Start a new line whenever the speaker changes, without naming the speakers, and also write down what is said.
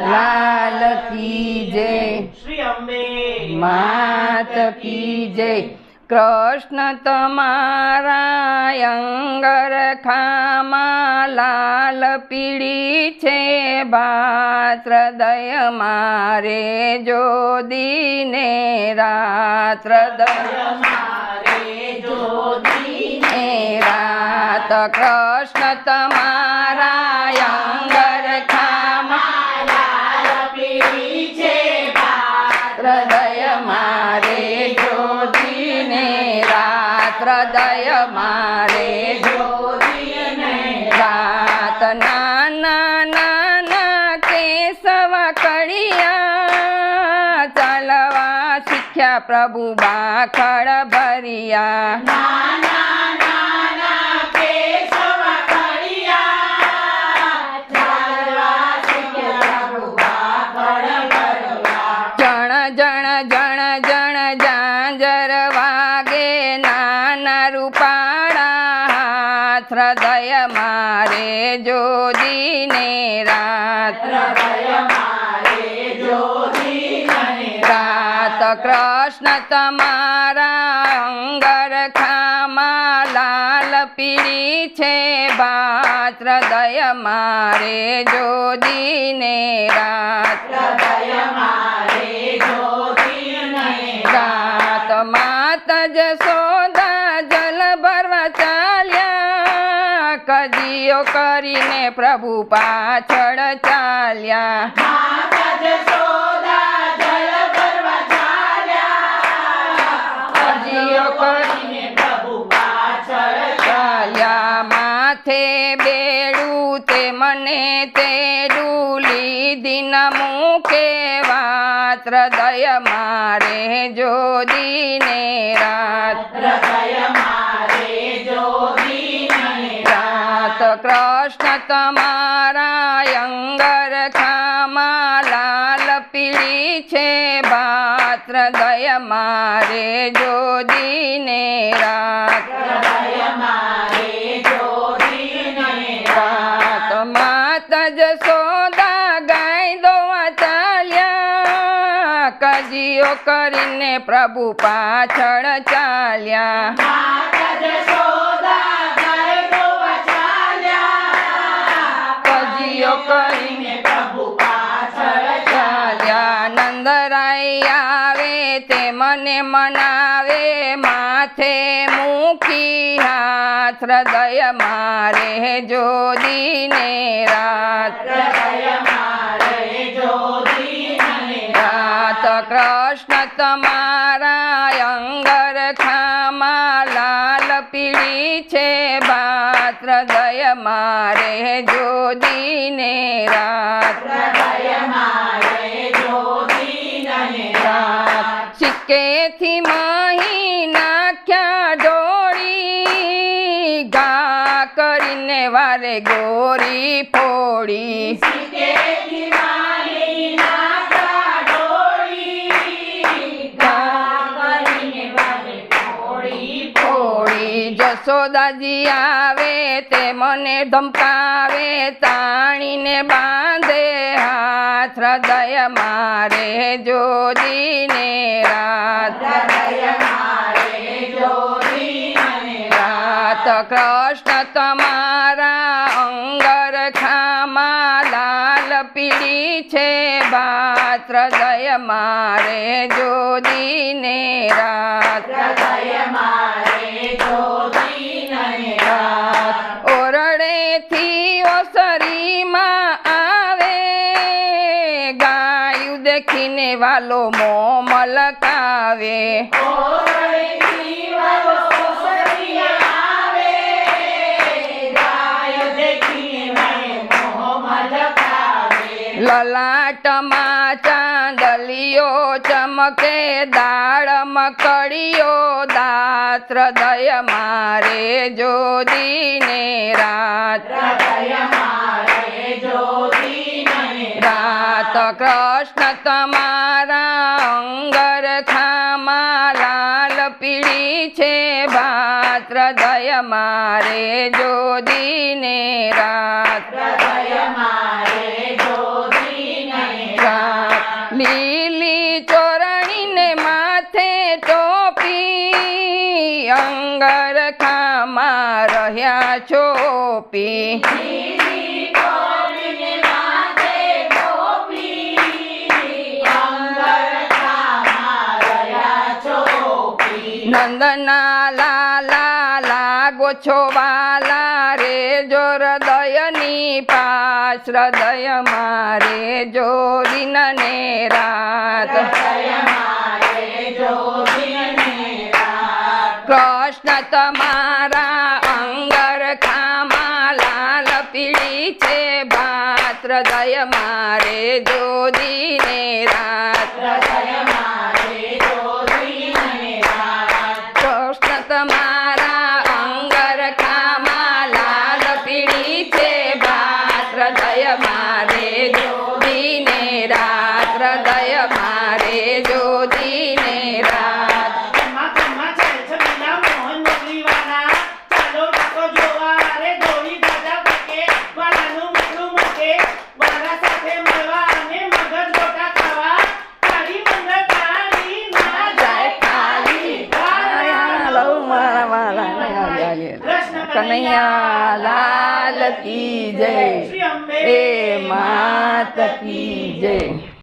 લાલ કી જય.
શ્રી અંબે
માત કી જય. કૃષ્ણ તમારા અંગર ખામાં લાલ પીળી છે. ભાત્રદય મારે જો દીને રાત્રદય
મારે જોદીને
રાત કૃષ્ણ તમારા મારે જોને રાત હૃદય મારે
જોદીને
રાત નાના નાના સવા કડિયા ચાલવા શીખ્યા પ્રભુ બાખડ ભરિયા. હાથ મારે
જો દીને રાત.
રાત કૃષ્ણ તમારા અંગરખામાં લાલ પીડી છે બાત્ર હૃદય મારે જોડીને રાત. કરીને પ્રભુ પાછળ ચાલ્યા. માથે બેડું તે મને તેડું લીધી ન મૂકે વાત? હૃદય મારે જોડીને રાત.
હૃદય મારે જોદીને
કૃષ્ણ તમારા અંગર ખામાં લાલ પીળી છે ભાત હૃદય મારે
મારે જોદીને
રાત માત જશોદા ગાય દોવા ચાલ્યા કજીઓ કરીને પ્રભુ પાછળ ચાલ્યા મનાવે, માથે મૂકી હાથ, હૃદય મારે રાત.
હૃદય મારે જોદીને
રાત કૃષ્ણ તમારા અંગર ખામા લાલ પીળી છે બાત, હૃદય મારે રાત.
મારે જોદીને
રાત. સિક્કેથી મહી નાખ્યા ડોળી ઘા કરીને વારે ગોરી ફોડી. ફોડી જશોદાજી આવે તે મને ધમકાવે, તાણીને બાંધે હાથ, હૃદય મારે જોડીને રાત. રાત કૃષ્ણ તમારા અંગર ખામાં લાલ પીળી છે, ભાત, હૃદય મારે જોડીને રાત.
હૃદય મારે
રાત ઓરડેથી ઓસરીમાં આવે ગાયું દેખીને વાલો મો મલકાવે. લલાટમાં ચાંદલીઓ ચમકે દાળ મકડીઓ દાત હૃદય મારે જોડીને રાત.
જોદીને
રાત કૃષ્ણ તમારા અંગર ખામાં લાલ પીળી છે, ભાત હૃદય મારે જોડીને રાત.
હૃદય મારે ચરખામાં રહ્યા છો, પી.
નંદના લાલા લાગો છો વાલા રે જો હૃદયની પાસ હૃદય મારે જોરીને રાત. કૃષ્ણ તમારા અંગર ખામાં લાલ પીળી છે ભાત. હૃદય મારે જો દિને રાત.
હૃદય મારે જોગીને રાત
કૃષ્ણ તમારા અંગર ખામાં લાલ પીળી છે ભાત. હૃદય મારે જોદીને રાત. હૃદય મારે જોદીને કનૈયા લાલ કી જય.
હે
એ માત કી જય.